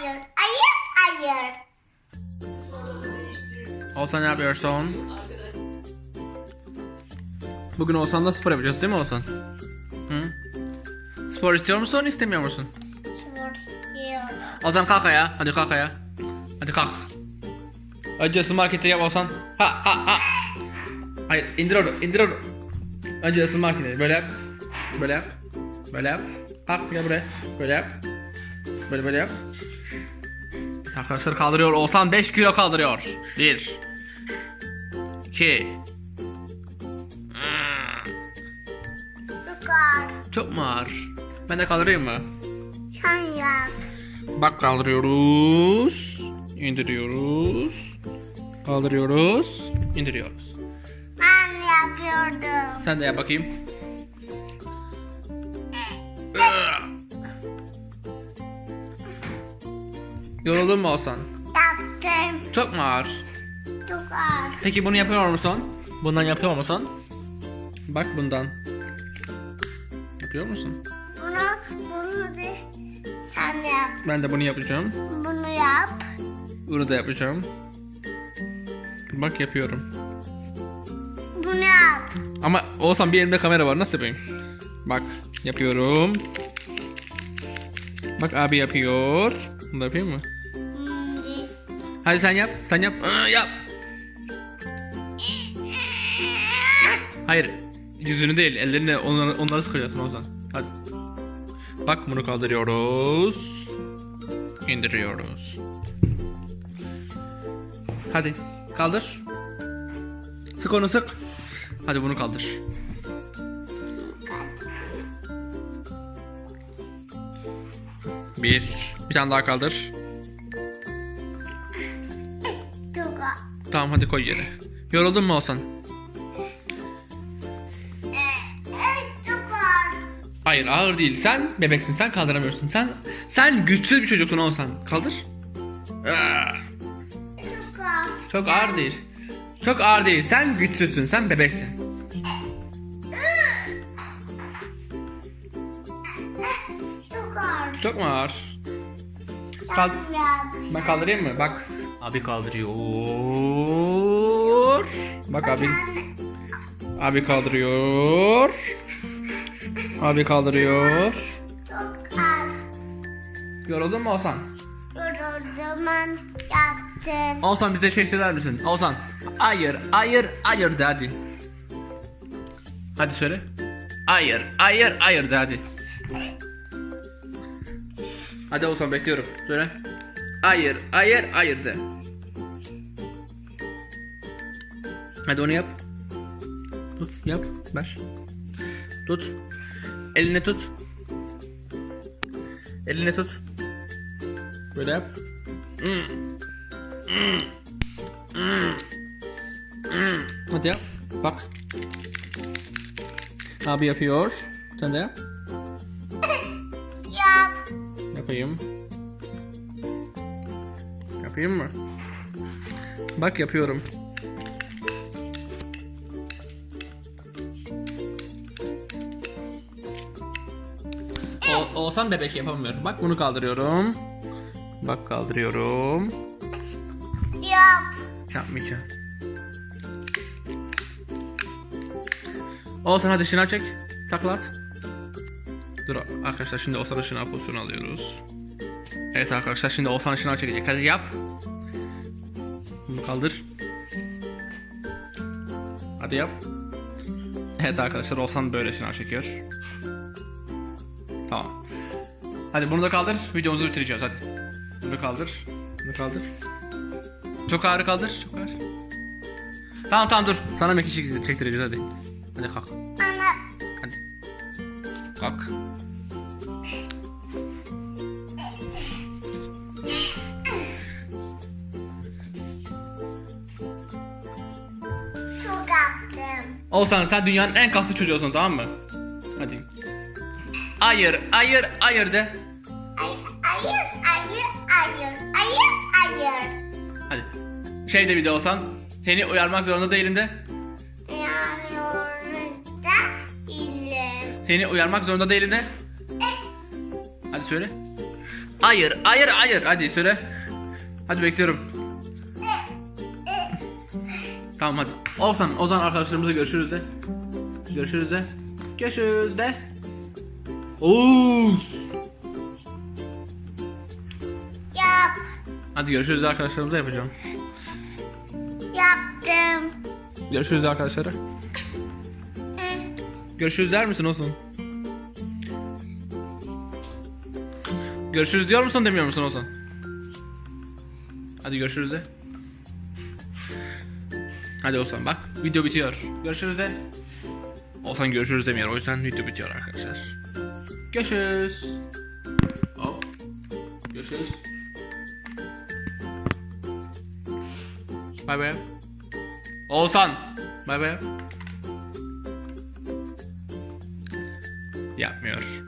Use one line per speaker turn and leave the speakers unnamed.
hayır, hayır, hayır.
Oğuzhan ne yapıyorsun? Bugün Oğuzhan'la spor yapacağız değil mi Oğuzhan? Hı? Spor istiyor musun istemiyor musun?
Spor istiyorum.
Oğuzhan kalk ayağa. Hadi kalk ayağa. Hadi kalk. Önce hareketi yap Oğuzhan. Ha ha ha. Hayır indir onu indir onu. Önce ısınma hareketi. Böyle yap. Böyle yap. Böyle yap. Kalk gel buraya. Böyle yap. Böyle böyle yap. Arkadaşlar kaldırıyor. Oğuzhan 5 kilo kaldırıyor. 1 2
Çıkar.
Çok mu ağır? Ben de kaldırayım mı?
Sen yap.
Bak kaldırıyoruz. indiriyoruz. Kaldırıyoruz. indiriyoruz.
Ben yapıyordum.
Sen de yap bakayım. Yoruldun mu Oğuzhan?
Yaptım.
Çok mu ağır?
Çok ağır.
Peki bunu yapıyor musun? Bundan yapıyor musun? Bak bundan. Yapıyor musun?
Bunu, bunu da sen yap.
Ben de bunu yapacağım.
Bunu yap.
Bunu da yapacağım. Bak yapıyorum.
Bunu yap.
Ama Oğuzhan bir elimde kamera var. Nasıl yapayım? Bak yapıyorum. Bak abi yapıyor. Bunu da yapayım mı? Hadi sen yap. Sen yap. Aa, yap. Hayır. Yüzünü değil. Ellerini onları, onları sıkacaksın Ozan. Hadi. Bak bunu kaldırıyoruz. İndiriyoruz. Hadi. Kaldır. Sık onu sık. Hadi bunu kaldır. Bir. Bir tane daha kaldır. Tamam hadi koy yere. Yoruldun mu Oğuzhan?
Ağır.
Hayır ağır değil. Sen bebeksin. Sen kaldıramıyorsun. Sen sen güçsüz bir çocuksun Oğuzhan. Kaldır. Aa,
Çok ağır.
Değil. Çok ağır değil. Sen güçsüzsün. Sen bebeksin.
Çok ağır.
Çok mu ağır? Kal-. Ben kaldırayım mı? Bak. Abi kaldırıyor. Bak abi. Abi kaldırıyor. Abi kaldırıyor. Yoruldun mu Oğuzhan?
Yoruldum ben yaptım.
Oğuzhan bize şey söyler misin? Oğuzhan. Hayır, hayır, hayır de hadi. Hadi söyle. Hayır, hayır, hayır de hadi. Hadi Oğuzhan bekliyorum. Söyle. Hayır, hayır, hayır de. Hadi onu yap. Tut, yap, ver. Tut. Elini tut. Elini tut. Böyle yap. Hadi yap. Bak. Abi yapıyor. Sen de yap.
Yap.
Yapayım. Yapayım mı? Bak yapıyorum. Olsam bebek yapamıyorum. Bak bunu kaldırıyorum. Bak kaldırıyorum.
Yap.
Yapmayacağım. Olsan hadi şınav çek. Takla at. Dur arkadaşlar şimdi Oğuzhan'ın şınav pozisyonu alıyoruz. Evet arkadaşlar şimdi Oğuzhan şınav çekecek. Hadi yap. Bunu kaldır. Hadi yap. Evet arkadaşlar Oğuzhan böyle şınav çekiyor. Tamam. Hadi bunu da kaldır. Videomuzu bitireceğiz hadi. Bunu kaldır. Bunu kaldır. Çok ağır kaldır. Çok ağır. Tamam tamam dur. Sana mekik çektireceğiz hadi. Hadi kalk.
Ana.
Hadi. Kalk.
Çok yaptım.
Olsan sen dünyanın en kaslı çocuğusun tamam mı? Hadi. Hayır, hayır, hayır de.
Hayır, hayır, hayır, hayır, hayır.
Hadi. Şey de bir de olsan. Seni uyarmak zorunda değilim de.
Yani orada.
Seni uyarmak zorunda değilim de. Hadi söyle. Hayır, hayır, hayır. Hadi söyle. Hadi bekliyorum. Tamam hadi. Olsan, Ozan arkadaşlarımızla görüşürüz de. Görüşürüz de. Görüşürüz de. Oğuz.
Yap.
Hadi görüşürüz arkadaşlarımıza yapacağım.
Yaptım.
Görüşürüz arkadaşlara. Görüşürüz der misin olsun? Görüşürüz diyor musun demiyor musun olsun? Hadi görüşürüz de. Hadi olsan bak video bitiyor. Görüşürüz de. Olsan görüşürüz demiyor o yüzden video bitiyor arkadaşlar. Görüşürüz. Hop. Görüşürüz. Bay bay. Oğuzhan. Bay bay. Yapmıyor.